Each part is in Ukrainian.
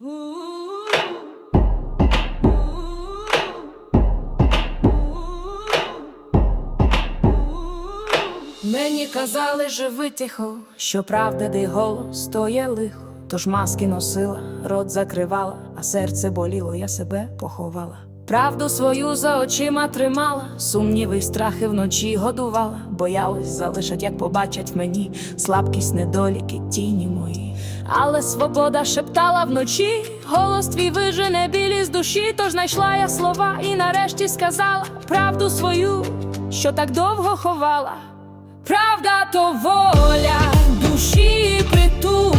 Мені казали, живи тихо, що правда, де голос, то є лихо. Тож маски носила, рот закривала, а серце боліло, я себе поховала. Правду свою за очима тримала, сумніви й страхи вночі годувала, боялась залишать, як побачать в мені слабкість, недоліки, тіні мої. Але свобода шептала вночі, голос твій вижене білі з душі, тож знайшла я слова і нарешті сказала правду свою, що так довго ховала. Правда то воля, душі притулок,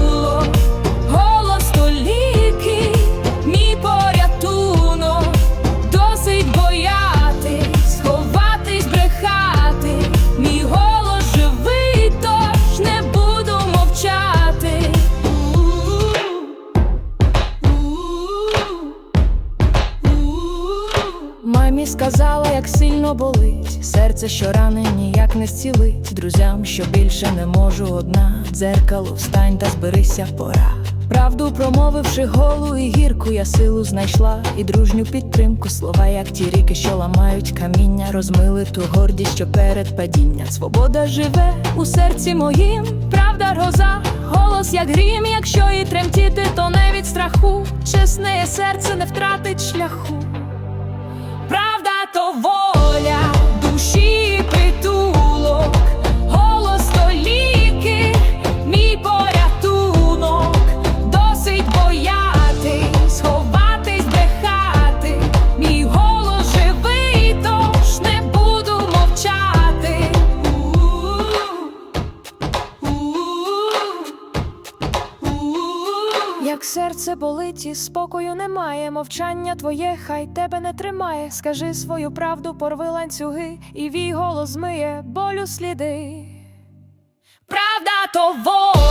Мамі сказала, як сильно болить, серце, що рани ніяк не зцілить. Друзям, що більше не можу одна. Дзеркало, встань та зберися пора. Правду промовивши голу і гірку, я силу знайшла і дружню підтримку. Слова, як ті ріки, що ламають каміння, розмили ту гордість, що перед падінням. Свобода живе у серці моїм, правда гроза, голос, як грім, якщо і тремтіти, то не від страху. Чесне серце не втратить шляху. Як серце болить і спокою немає, мовчання твоє, хай тебе не тримає. Скажи свою правду, порви ланцюги, і вій голос змиє болю сліди. Правда то воля, душі притулок,